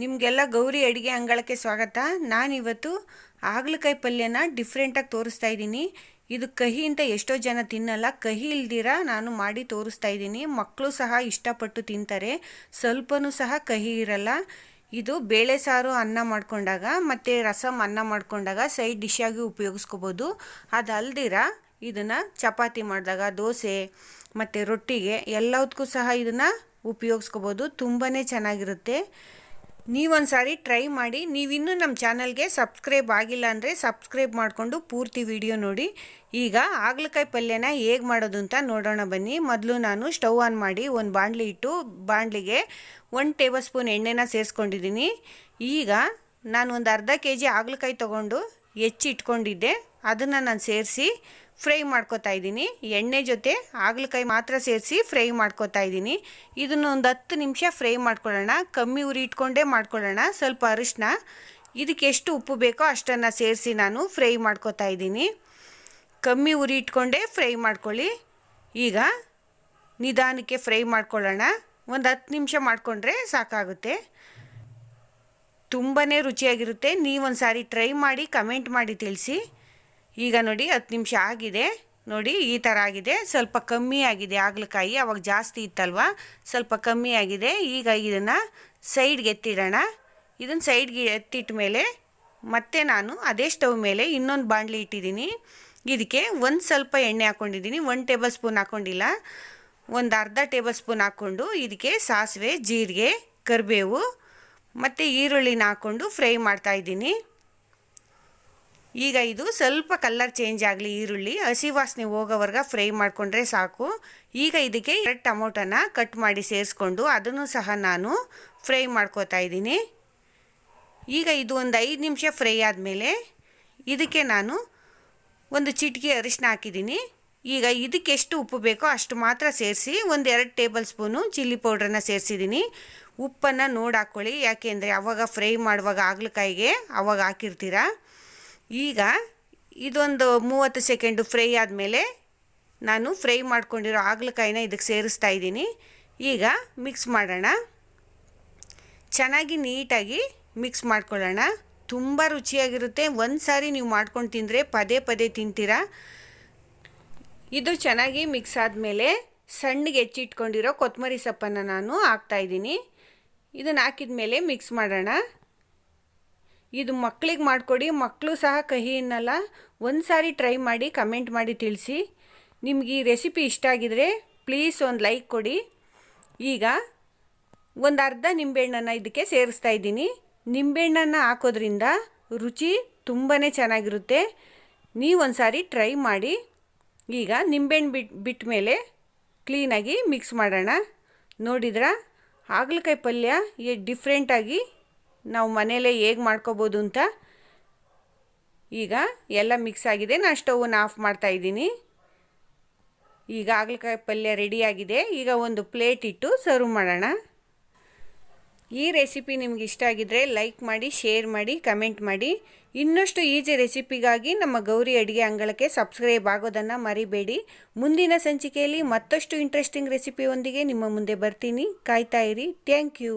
ನಿಮಗೆಲ್ಲ ಗೌರಿ ಅಡುಗೆ ಅಂಗಳಕ್ಕೆ ಸ್ವಾಗತ. ನಾನಿವತ್ತು ಹಾಗಲಕಾಯಿ ಪಲ್ಯನ ಡಿಫ್ರೆಂಟಾಗಿ ತೋರಿಸ್ತಾ ಇದ್ದೀನಿ. ಇದು ಕಹಿ ಅಂತ ಎಷ್ಟೋ ಜನ ತಿನ್ನಲ್ಲ. ಕಹಿ ಇಲ್ದಿರ ನಾನು ಮಾಡಿ ತೋರಿಸ್ತಾ ಇದ್ದೀನಿ. ಮಕ್ಕಳು ಸಹ ಇಷ್ಟಪಟ್ಟು ತಿಂತಾರೆ. ಸ್ವಲ್ಪನೂ ಸಹ ಕಹಿ ಇರಲ್ಲ. ಇದು ಬೇಳೆ ಸಾರು ಅನ್ನ ಮಾಡಿಕೊಂಡಾಗ ಮತ್ತು ರಸಮ್ ಅನ್ನ ಮಾಡಿಕೊಂಡಾಗ ಸೈಡ್ ಡಿಶ್ಶಾಗಿ ಉಪಯೋಗಿಸ್ಕೋಬೋದು. ಅದಲ್ದಿರ ಇದನ್ನು ಚಪಾತಿ ಮಾಡಿದಾಗ ದೋಸೆ ಮತ್ತು ರೊಟ್ಟಿಗೆ ಎಲ್ಲದಕ್ಕೂ ಸಹ ಇದನ್ನು ಉಪಯೋಗಿಸ್ಕೋಬೋದು. ತುಂಬಾ ಚೆನ್ನಾಗಿರುತ್ತೆ. ನೀವೊಂದು ಸಾರಿ ಟ್ರೈ ಮಾಡಿ, ನೀವಿನ್ನೂ ನಮ್ಮ ಚಾನಲ್ಗೆ ಸಬ್ಸ್ಕ್ರೈಬ್ ಆಗಿಲ್ಲ ಅಂದರೆ ಸಬ್ಸ್ಕ್ರೈಬ್ ಮಾಡಿಕೊಂಡು ಪೂರ್ತಿ ವಿಡಿಯೋ ನೋಡಿ. ಈಗ ಹಾಗಲಕಾಯಿ ಪಲ್ಯನ ಹೇಗೆ ಮಾಡೋದು ಅಂತ ನೋಡೋಣ ಬನ್ನಿ. ಮೊದಲು ನಾನು ಸ್ಟವ್ ಆನ್ ಮಾಡಿ ಒಂದು ಬಾಣಲಿ ಇಟ್ಟು, ಬಾಣಲಿಗೆ ಒಂದು ಟೇಬಲ್ ಸ್ಪೂನ್ ಎಣ್ಣೆನ ಸೇರಿಸ್ಕೊಂಡಿದ್ದೀನಿ. ಈಗ ನಾನು ಒಂದು ಅರ್ಧ ಕೆ ಜಿ ಹಾಗಲಕಾಯಿ ತೊಗೊಂಡು ಹೆಚ್ಚಿಟ್ಕೊಂಡಿದ್ದೆ. ಅದನ್ನು ನಾನು ಸೇರಿಸಿ ಫ್ರೈ ಮಾಡ್ಕೋತಾ ಇದ್ದೀನಿ. ಎಣ್ಣೆ ಜೊತೆ ಹಾಗಲಕಾಯಿ ಮಾತ್ರ ಸೇರಿಸಿ ಫ್ರೈ ಮಾಡ್ಕೋತಾ ಇದ್ದೀನಿ. ಇದನ್ನು ಒಂದು ಹತ್ತು ನಿಮಿಷ ಫ್ರೈ ಮಾಡ್ಕೊಳ್ಳೋಣ. ಕಮ್ಮಿ ಉರಿ ಇಟ್ಕೊಂಡೇ ಮಾಡ್ಕೊಳ್ಳೋಣ. ಸ್ವಲ್ಪ ಅರಿಶಿನ ಇದಕ್ಕೆ ಎಷ್ಟು ಉಪ್ಪು ಬೇಕೋ ಅಷ್ಟನ್ನು ಸೇರಿಸಿ ನಾನು ಫ್ರೈ ಮಾಡ್ಕೋತಾ ಇದ್ದೀನಿ. ಕಮ್ಮಿ ಉರಿ ಇಟ್ಕೊಂಡೇ ಫ್ರೈ ಮಾಡ್ಕೊಳ್ಳಿ. ಈಗ ನಿಧಾನಕ್ಕೆ ಫ್ರೈ ಮಾಡ್ಕೊಳ್ಳೋಣ. ಒಂದು ಹತ್ತು ನಿಮಿಷ ಮಾಡಿಕೊಂಡ್ರೆ ಸಾಕಾಗುತ್ತೆ. ತುಂಬಾ ರುಚಿಯಾಗಿರುತ್ತೆ. ನೀವೊಂದು ಸಾರಿ ಟ್ರೈ ಮಾಡಿ, ಕಮೆಂಟ್ ಮಾಡಿ ತಿಳಿಸಿ. ಈಗ ನೋಡಿ ಹತ್ತು ನಿಮಿಷ ಆಗಿದೆ. ನೋಡಿ ಈ ಥರ ಆಗಿದೆ. ಸ್ವಲ್ಪ ಕಮ್ಮಿ ಆಗಿದೆ ಹಾಗಲಕಾಯಿ, ಅವಾಗ ಜಾಸ್ತಿ ಇತ್ತಲ್ವ? ಸ್ವಲ್ಪ ಕಮ್ಮಿ ಆಗಿದೆ. ಈಗ ಇದನ್ನು ಸೈಡ್ಗೆ ಎತ್ತಿಡೋಣ. ಇದನ್ನು ಸೈಡ್ಗೆ ಎತ್ತಿಟ್ಟ ಮೇಲೆ ಮತ್ತೆ ನಾನು ಅದೇ ಸ್ಟವ್ ಮೇಲೆ ಇನ್ನೊಂದು ಬಾಣಲಿ ಇಟ್ಟಿದ್ದೀನಿ. ಇದಕ್ಕೆ ಒಂದು ಸ್ವಲ್ಪ ಎಣ್ಣೆ ಹಾಕ್ಕೊಂಡಿದ್ದೀನಿ ಒಂದು ಟೇಬಲ್ ಸ್ಪೂನ್ ಹಾಕ್ಕೊಂಡಿಲ್ಲ ಒಂದು ಅರ್ಧ ಟೇಬಲ್ ಸ್ಪೂನ್ ಹಾಕ್ಕೊಂಡು ಇದಕ್ಕೆ ಸಾಸಿವೆ, ಜೀರಿಗೆ, ಕರಿಬೇವು ಮತ್ತು ಈರುಳ್ಳಿನ ಹಾಕ್ಕೊಂಡು ಫ್ರೈ ಮಾಡ್ತಾಯಿದ್ದೀನಿ ಈಗ ಇದು ಸ್ವಲ್ಪ ಕಲ್ಲರ್ ಚೇಂಜ್ ಆಗಲಿ, ಈರುಳ್ಳಿ, ಹಸಿ ವಾಸನೆ ಹೋಗೋವರೆಗೆ ಫ್ರೈ ಮಾಡಿಕೊಂಡ್ರೆ ಸಾಕು. ಈಗ ಇದಕ್ಕೆ ಎರಡು ಟೊಮೊಟೊನ ಕಟ್ ಮಾಡಿ ಸೇರಿಸ್ಕೊಂಡು ಅದನ್ನು ಸಹ ನಾನು ಫ್ರೈ ಮಾಡ್ಕೋತಾ ಇದ್ದೀನಿ. ಈಗ ಇದು ಒಂದು ಐದು ನಿಮಿಷ ಫ್ರೈ ಆದಮೇಲೆ ಇದಕ್ಕೆ ನಾನು ಒಂದು ಚಿಟಿಕೆ ಅರಿಶಿನ ಹಾಕಿದ್ದೀನಿ. ಈಗ ಇದಕ್ಕೆ ಎಷ್ಟು ಉಪ್ಪು ಬೇಕೋ ಅಷ್ಟು ಮಾತ್ರ ಸೇರಿಸಿ ಒಂದು ಎರಡು ಟೇಬಲ್ ಸ್ಪೂನು ಚಿಲ್ಲಿ ಪೌಡ್ರನ್ನ ಸೇರಿಸಿದ್ದೀನಿ. ಉಪ್ಪನ್ನು ನೋಡಿ ಹಾಕ್ಕೊಳ್ಳಿ ಯಾಕೆಂದರೆ ಅವಾಗ ಫ್ರೈ ಮಾಡುವಾಗ ಹಾಗಲಕಾಯಿಗೆ ಅವಾಗ ಹಾಕಿರ್ತೀರ? ಈಗ ಇದೊಂದು ಮೂವತ್ತು ಸೆಕೆಂಡು ಫ್ರೈ ಆದಮೇಲೆ ನಾನು ಫ್ರೈ ಮಾಡ್ಕೊಂಡಿರೋ ಹಾಗಲಕಾಯಿನ ಇದಕ್ಕೆ ಸೇರಿಸ್ತಾ ಇದ್ದೀನಿ. ಈಗ ಮಿಕ್ಸ್ ಮಾಡೋಣ. ಚೆನ್ನಾಗಿ ನೀಟಾಗಿ ಮಿಕ್ಸ್ ಮಾಡ್ಕೊಳ್ಳೋಣ. ತುಂಬ ರುಚಿಯಾಗಿರುತ್ತೆ. ಒಂದು ಸಾರಿ ನೀವು ಮಾಡ್ಕೊಂಡು ತಿಂದರೆ ಪದೇ ಪದೇ ತಿಂತೀರಾ. ಇದು ಚೆನ್ನಾಗಿ ಮಿಕ್ಸ್ ಆದಮೇಲೆ ಸಣ್ಣಗೆ ಹೆಚ್ಚಿಟ್ಕೊಂಡಿರೋ ಕೊತ್ತಂಬರಿ ಸೊಪ್ಪನ್ನು ನಾನು ಹಾಕ್ತಾಯಿದ್ದೀನಿ ಇದನ್ನು ಹಾಕಿದ ಮೇಲೆ ಮಿಕ್ಸ್ ಮಾಡೋಣ. ಇದು ಮಕ್ಕಳಿಗೆ ಮಾಡಿಕೊಡಿ ಮಕ್ಕಳು ಸಹ ಕಹಿ ಅನ್ನಲ್ಲ ಒಂದು ಸಾರಿ ಟ್ರೈ ಮಾಡಿ, ಕಮೆಂಟ್ ಮಾಡಿ ತಿಳಿಸಿ. ನಿಮಗೆ ಈ ರೆಸಿಪಿ ಇಷ್ಟ ಆಗಿದರೆ ಪ್ಲೀಸ್ ಒಂದು ಲೈಕ್ ಕೊಡಿ. ಈಗ ಒಂದು ಅರ್ಧ ನಿಂಬೆಹಣ್ಣನ್ನು ಇದಕ್ಕೆ ಸೇರಿಸ್ತಾ ಇದ್ದೀನಿ. ನಿಂಬೆಹಣ್ಣನ್ನು ಹಾಕೋದ್ರಿಂದ ರುಚಿ ತುಂಬಾ ಚೆನ್ನಾಗಿರುತ್ತೆ. ನೀವು ಒಂದು ಸಾರಿ ಟ್ರೈ ಮಾಡಿ. ಈಗ ನಿಂಬೆಹಣ್ಣು ಬಿಟ್ ಬಿಟ್ಟ ಮೇಲೆ ಕ್ಲೀನಾಗಿ ಮಿಕ್ಸ್ ಮಾಡೋಣ. ನೋಡಿದ್ರ? ಹಾಗಲಕಾಯಿ ಪಲ್ಯ ಎ ಡಿಫ್ರೆಂಟಾಗಿ ನಾವು ಮನೆಯಲ್ಲೇ ಹೇಗೆ ಮಾಡ್ಕೋಬೋದು ಅಂತ ಈಗ ಎಲ್ಲ ಮಿಕ್ಸ್ ಆಗಿದೆ. ನಾನು ಸ್ಟೌವನ್ನು ಆಫ್ ಮಾಡ್ತಾ ಇದ್ದೀನಿ. ಈಗ ಹಾಗಲಕಾಯಿ ಪಲ್ಯ ರೆಡಿಯಾಗಿದೆ ಈಗ ಒಂದು ಪ್ಲೇಟ್ ಇಟ್ಟು ಸರ್ವ್ ಮಾಡೋಣ. ಈ ರೆಸಿಪಿ ನಿಮ್ಗೆ ಇಷ್ಟ ಆಗಿದ್ರೆ ಲೈಕ್ ಮಾಡಿ ಶೇರ್ ಮಾಡಿ ಕಮೆಂಟ್ ಮಾಡಿ. ಇನ್ನಷ್ಟು ಈಜಿ ರೆಸಿಪಿಗಾಗಿ ನಮ್ಮ ಗೌರಿ ಅಡುಗೆ ಅಂಗಳಕ್ಕೆ ಸಬ್ಸ್ಕ್ರೈಬ್ ಆಗೋದನ್ನು ಮರಿಬೇಡಿ. ಮುಂದಿನ ಸಂಚಿಕೆಯಲ್ಲಿ ಮತ್ತಷ್ಟು ಇಂಟ್ರೆಸ್ಟಿಂಗ್ ರೆಸಿಪಿಯೊಂದಿಗೆ ನಿಮ್ಮ ಮುಂದೆ ಬರ್ತೀನಿ. ಕಾಯ್ತಾ ಇರಿ. Thank you